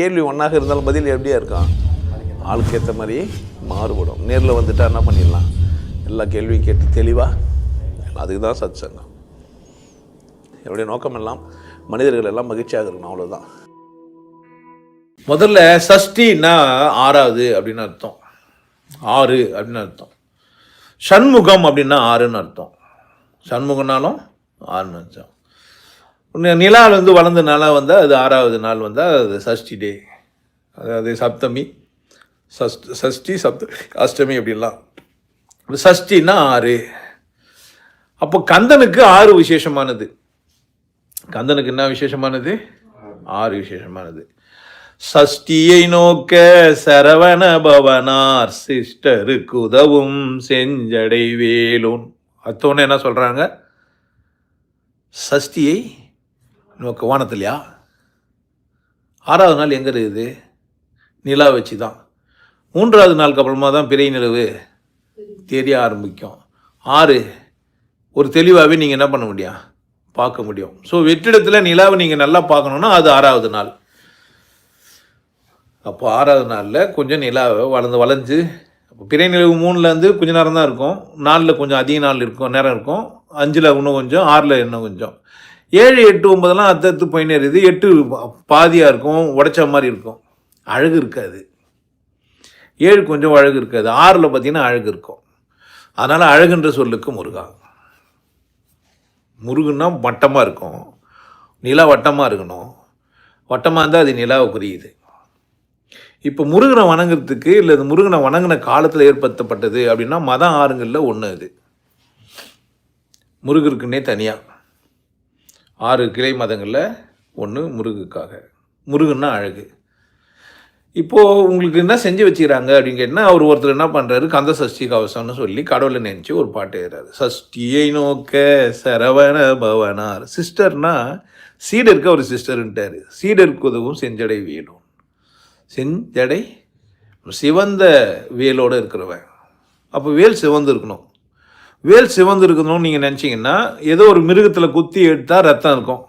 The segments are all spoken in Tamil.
கேள்வி ஒன்றாக இருந்தாலும் பதில் எப்படியா இருக்கான் ஆளுக்கு ஏற்ற மாதிரி மாறுபடும். நேரில் வந்துட்டா என்ன பண்ணிடலாம்? எல்லா கேள்வியும் கேட்டு தெளிவாக அதுக்கு தான் சத் சங்கம் என்னுடைய நோக்கம் எல்லாம் மனிதர்கள் எல்லாம் மகிழ்ச்சியாக இருக்கணும் அவ்வளோதான் முதல்ல சஷ்டின்னா ஆறாவது அப்படின்னு அர்த்தம். ஆறு அப்படின்னு அர்த்தம். சண்முகம் அப்படின்னா ஆறுன்னு அர்த்தம். சண்முகனாலும் ஆறுன்னு அர்த்தம். நிலாவில் வந்து வளர்ந்த நாளாக வந்தால் அது ஆறாவது நாள் வந்தால் அது சஷ்டி டே. அதாவது சப்தமி. சஷ்ட் சஷ்டி சப்த அஷ்டமி அப்படின்லாம். சஷ்டின்னா ஆறு. அப்போ கந்தனுக்கு ஆறு விசேஷமானது. கந்தனுக்கு என்ன விசேஷமானது? ஆறு விசேஷமானது. சஷ்டியை நோக்க சரவண பவனார் சிஸ்டருக்கு உதவும் செஞ்சடை வேலூன். அத்தோன்னு என்ன சொல்கிறாங்க சஷ்டியை நோக்க வானத்துலையா? ஆறாவது நாள் எங்கே இருக்குது? நிலா வச்சு தான் மூன்றாவது நாளுக்கு அப்புறமா தான் பிறை நிலவு. தெரிய ஆரம்பிக்கும். ஆறு ஒரு தெளிவாகவே நீங்கள் என்ன பண்ண முடியும்? பார்க்க முடியும். ஸோ வெற்றிடத்தில் நிலாவை நீங்கள் நல்லா பார்க்கணுன்னா அது ஆறாவது நாள். அப்போ ஆறாவது நாளில் கொஞ்சம் நிலாவை வளர்ந்து வளைஞ்சு அப்போ பிறை நிலவு மூணுலேருந்து கொஞ்சம் நேரம் தான் இருக்கும். நாலில் கொஞ்சம் அதிக நாள் இருக்கும் நேரம் இருக்கும். அஞ்சில் இன்னும் கொஞ்சம் ஆறில் இன்னும் கொஞ்சம். ஏழு எட்டு ஒன்பதெல்லாம் அத்தத்து போயினே இருக்குது. எட்டு பாதியாக இருக்கும் உடைச்ச மாதிரி இருக்கும். அழகு இருக்காது. ஏழு கொஞ்சம் அழகு இருக்காது. ஆறில் பார்த்தீங்கன்னா அழகு இருக்கும். அதனால் அழகுன்ற சொல்லுக்கு முருகா. முருகுன்னா வட்டமாக இருக்கும். நிலா வட்டமாக இருக்கணும். வட்டமாக இருந்தால் அது நிலாவை குறியுது. இப்போ முருகனை வணங்குறதுக்கு இல்லை அது முருகனை வணங்கின காலத்தில் ஏற்படுத்தப்பட்டது அப்படின்னா மதம் ஆறுங்களில் ஒன்று அது. முருகருக்குன்னே தனியாக ஆறு கிளை மதங்களில் ஒன்று முருகுக்காக. முருகன்னா அழகு. இப்போது உங்களுக்கு என்ன செஞ்சு வச்சுக்கிறாங்க அப்படின்னு கேட்டால் அவர் ஒருத்தர் என்ன பண்ணுறாரு கந்த சஷ்டி கவசம்னு சொல்லி கடவுளை நினச்சி ஒரு பாட்டு எழுதுறாரு. சஷ்டியை நோக்க சரவண பவனார். சிஸ்டர்னா சீடருக்கு அவர் சிஸ்டருன்ட்டார். சீடருக்கு உதவும் செஞ்சடை வேலும். செஞ்சடை சிவந்த வேலோடு இருக்கிறவன். அப்போ வேல் சிவந்து இருக்கணும். வேல் சிவந்து இருக்கணும்னு நீங்கள் நினச்சிங்கன்னா ஏதோ ஒரு மிருகத்தில் குத்தி எடுத்தால் ரத்தம் இருக்கும்.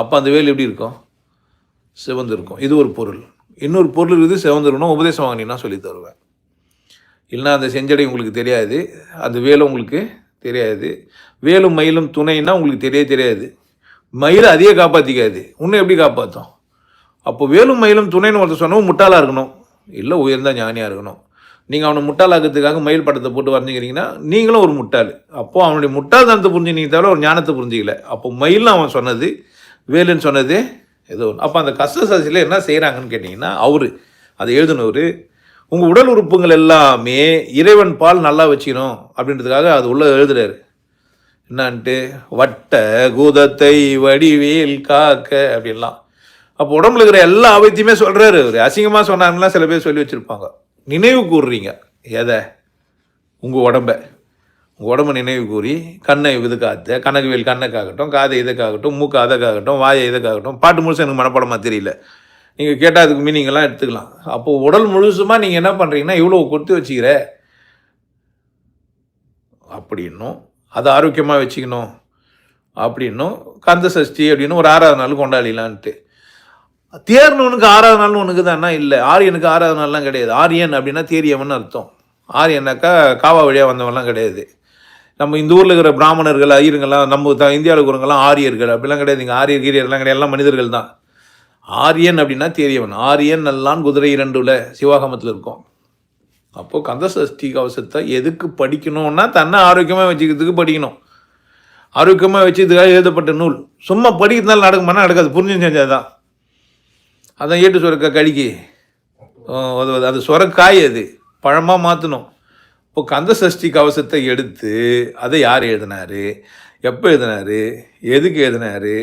அப்போ அந்த வேல் எப்படி இருக்கும்? சிவந்து இருக்கும் இது ஒரு பொருள். இன்னொரு பொருள் இருக்குது சிவந்து இருக்கணும் உபதேசம் வாங்கினீங்கன்னா சொல்லி தருவேன். இல்லைன்னா அந்த செஞ்சடை உங்களுக்கு தெரியாது. அந்த வேலும் உங்களுக்கு தெரியாது. வேலும் மயிலும் துணைன்னா உங்களுக்கு தெரிய தெரியாது. மயிலை அதையே காப்பாற்றிக்காது உன்னை எப்படி காப்பாற்றும் அப்போ வேலும் மயிலும் துணைன்னு ஒருத்தர் சொன்னவன் முட்டாளாக இருக்கணும். இல்லை உயர்ந்த ஞானியாக இருக்கணும். நீங்கள் அவனை முட்டாளாக்குறதுக்காக மயில் படத்தை போட்டு வரைஞ்சிக்கிறீங்கன்னா நீங்களும் ஒரு முட்டாள். அப்போது அவனுடைய முட்டாள்தனத்தை புரிஞ்சுனீங்க தவிர ஒரு ஞானத்தை புரிஞ்சிக்கல. அப்போ மயில்னு அவன் சொன்னது வேலுன்னு சொன்னது ஏதோ ஒன்று அப்போ அந்த கஷ்ட சசியில் என்ன செய்கிறாங்கன்னு கேட்டிங்கன்னா அவர் அதை எழுதினவர் உங்கள் உடல் உறுப்புகள் எல்லாமே இறைவன் பால் நல்லா வச்சுக்கணும் அப்படின்றதுக்காக அது உள்ள எழுதுறாரு. என்னான்ட்டு வட்ட கூதத்தை வடிவேல் காக்க அப்படின்லாம். அப்போ உடம்புல இருக்கிற எல்லா அவைத்தையுமே சொல்கிறாரு அவர் அசிங்கமாக சொன்னாங்கன்னா சில பேர் சொல்லி வச்சுருப்பாங்க. நினைவு கூறுறீங்க எதை? உங்கள் உடம்ப. உங்கள் உடம்ப நினைவு கூறி கண்ணை இதுக்காத்த கணக்குவேல் கண்ணுக்காகட்டும் காதை இதுக்காகட்டும் மூக்கு அதற்காகட்டும் வாயை இதுக்காகட்டும் பாட்டு முழுசும் எனக்கு மனப்படமாக தெரியல. நீங்கள் கேட்டால் அதுக்கு மீனிங்கெல்லாம் எடுத்துக்கலாம். அப்போது உடல் முழுசுமாக நீங்கள் என்ன பண்ணுறீங்கன்னா இவ்வளோ கொடுத்து வச்சுக்கிற. அப்படின்னும் அதை ஆரோக்கியமாக வச்சுக்கணும். அப்படின்னும் கந்த சஷ்டி அப்படின்னு ஒரு ஆறாவது நாள் கொண்டாடலான்ட்டு தேர்னவனுக்கு ஆறாவது நாள்னு ஒன்றுக்கு தானா? இல்லை. ஆரியனுக்கு ஆறாவது நாள்லாம் கிடையாது. ஆரியன் அப்படின்னா தேரியவன் அர்த்தம். ஆரியனாக்கா காவா வழியாக வந்தவன்லாம் கிடையாது. நம்ம இந்த ஊரில் இருக்கிற பிராமணர்கள் ஐயருங்கெல்லாம் நம்ம த இந்தியாவில் இருக்கிறவங்கலாம் ஆரியர்கள். அப்படிலாம் கிடையாது. இங்கே ஆரியர் கீரியர்லாம் கிடையாது. எல்லாம் மனிதர்கள் தான். ஆரியன் அப்படின்னா தேரியவன் ஆரியன் நல்லான் குதிரை இரண்டுல சிவாகமத்தில் இருக்கும். அப்போது கந்த சஷ்டி கவசத்தை எதுக்கு படிக்கணும்னா தன்னை ஆரோக்கியமாக வச்சுக்கிறதுக்கு படிக்கணும். ஆரோக்கியமாக வச்சுக்கிறதுக்காக எழுதப்பட்ட நூல். சும்மா படிக்கிறதுனால நடக்குமானா நடக்காது. புரிஞ்சு செஞ்சது தான் அதான் ஏட்டு சுரக்காய் கடிக்கு. அது அது சுரக்காய் அது. பழமாக மாற்றணும் இப்போ கந்த சஷ்டி கவசத்தை எடுத்து அதை யார் எழுதினாரு? எப்போ எழுதினார்? எதுக்கு எழுதினார்?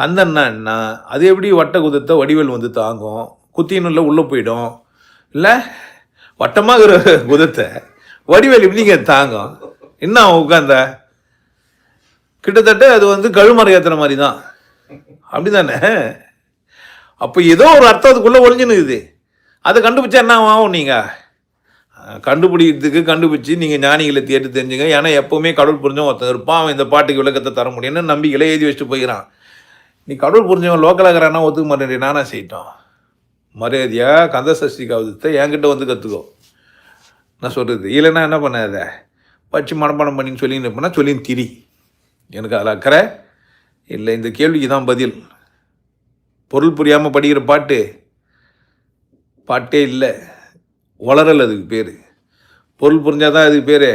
கந்தன்னா என்ன? அது எப்படி வட்ட குதத்தை வடிவல் வந்து தாங்கும்? குத்தினுள்ள உள்ளே போயிடும். இல்லை வட்டமாக இருக்கிற குதத்தை வடிவேல் இப்படிங்க தாங்கும்? என்ன உட்காந்த கிட்டத்தட்ட அது வந்து கழுமறை ஏற்றுற மாதிரி தான். அப்படி தானே அப்போ ஏதோ ஒரு அர்த்தம் அதுக்குள்ளே இருக்குது அதை கண்டுபிடிச்சா என்ன ஆகும் நீங்கள் கண்டுபிடிக்கிறதுக்கு கண்டுபிடிச்சி நீங்கள் ஞானிகளை தேடி தெரிஞ்சுங்க. ஏன்னா எப்போவுமே கடவுள் புரிஞ்சவன் ஒருத்தன் இருப்பான். அவன் இந்த பாட்டுக்கு விளக்கத்தை தர முடியும்னு நம்பிக்கையில எழுதி வச்சுட்டு போயிடறான் நீ கடவுள் புரிஞ்சவன் லோக்கலாகிறானா ஒத்துக்க மாட்டேன் நானா செய்யட்டோம்? மரியாதையாக கந்த சஷ்டி கவதத்தை என்கிட்ட வந்து கற்றுக்கோ நான் சொல்கிறது இல்லைன்னா என்ன பண்ணாத? பச்சு மனப்பாடம் பண்ணின்னு சொல்லி இருப்பேன்னா சொல்லி திரி. எனக்கு அதில் அக்கறை இல்லை. இந்த கேள்விக்கு தான் பதில். பொருள் புரியாமல் படிக்கிற பாட்டு பாட்டே இல்லை. வளரல் அதுக்கு பேர். பொருள் புரிஞ்சால் தான் அதுக்கு பேர்.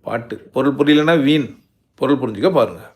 பாட்டு. பொருள் புரியலன்னா வீண். பொருள் புரிஞ்சுக்க பாருங்கள்